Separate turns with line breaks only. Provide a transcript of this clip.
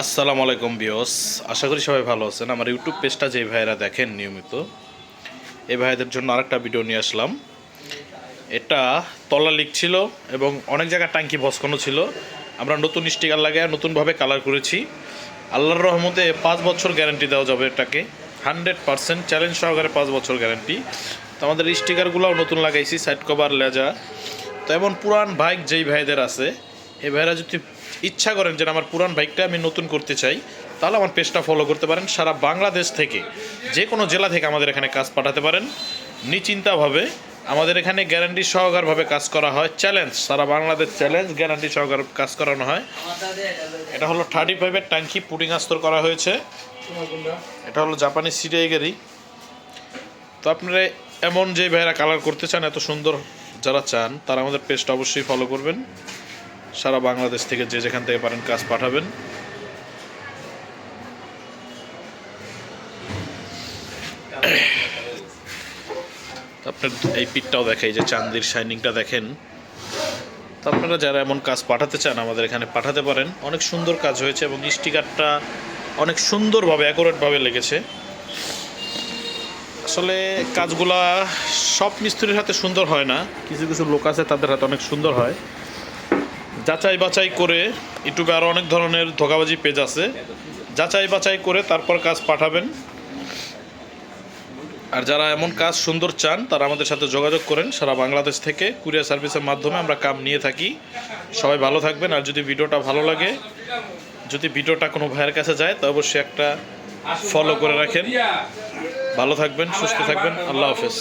আসসালামু আলাইকুম বিয়স আশা করি সবাই ভালো আছেন। আমার ইউটিউব পেজটা যে ভাইয়েরা দেখেন নিয়মিত, এই ভাইদের জন্য আরেকটা ভিডিও নিয়ে আসলাম। এটা তলা লিক ছিল এবং অনেক জায়গায় ট্যাঙ্কি ভস্কনো ছিল। আমরা নতুন স্টিকার লাগায় নতুনভাবে কালার করেছি। আল্লাহর রহমতে পাঁচ বছর গ্যারান্টি দেওয়া যাবে এটাকে। হান্ড্রেড পার্সেন্ট চ্যালেঞ্জ সহকারে পাঁচ বছর গ্যারান্টি তো আমাদের স্টিকারগুলোও নতুন লাগাইছি সাইড কভার লেজা তো এমন পুরান বাইক যেই ভাইদের আছে এই ভাইরা যদি ইচ্ছা করেন যে আমার পুরান বাইকটা আমি নতুন করতে চাই, তাহলে আমার পেজটা ফলো করতে পারেন। সারা বাংলাদেশ থেকে যে কোনো জেলা থেকে আমাদের এখানে কাজ পাঠাতে পারেন। নিশ্চিন্তাভাবে আমাদের এখানে গ্যারান্টি সহকারভাবে কাজ করা হয়। চ্যালেঞ্জ সারা বাংলাদেশ চ্যালেঞ্জ গ্যারান্টি সহকার কাজ করানো হয়। এটা হলো থার্টি ফাইভের ট্যাঙ্কি পুটিং আস্তর করা হয়েছে। এটা হলো জাপানি সিরিয়াই গাড়ি। তো আপনারা এমন যে ভাইয়েরা কালার করতে চান, এত সুন্দর যারা চান, তারা আমাদের পেজটা অবশ্যই ফলো করবেন। সারা বাংলাদেশ থেকে যে যেখান থেকে পারেন কাজ পাঠাবেন। আপনার এই পিঠটাও দেখাই যে চান্দির শাইনিংটা দেখেন। তো আপনারা যারা এমন কাজ পাঠাতে চান, আমাদের এখানে পাঠাতে পারেন। অনেক সুন্দর কাজ হয়েছে এবং স্টিকারটা অনেক সুন্দরভাবে, অ্যাকোরেটভাবে লেগেছে। আসলে কাজগুলা সব মিস্ত্রির হাতে সুন্দর হয় না। কিছু কিছু লোক আছে, তাদের হাতে অনেক সুন্দর হয়। যাচাই বাছাই করে ইউটিউবে আরও অনেক ধরনের ধোকাবাজি পেজ আছে। যাচাই বাছাই করে তারপর কাজ পাঠাবেন। আর যারা এমন কাজ সুন্দর চান, তারা আমাদের সাথে যোগাযোগ করেন। সারা বাংলাদেশ থেকে কুরিয়ার সার্ভিসের মাধ্যমে আমরা কাম নিয়ে থাকি। সবাই ভালো থাকবেন। আর যদি ভিডিওটা ভালো লাগে, যদি ভিডিওটা কোনো ভাইয়ের কাছে যায়, তো অবশ্যই একটা ফলো করে রাখেন। ভালো থাকবেন, সুস্থ থাকবেন। আল্লাহ হাফেজ।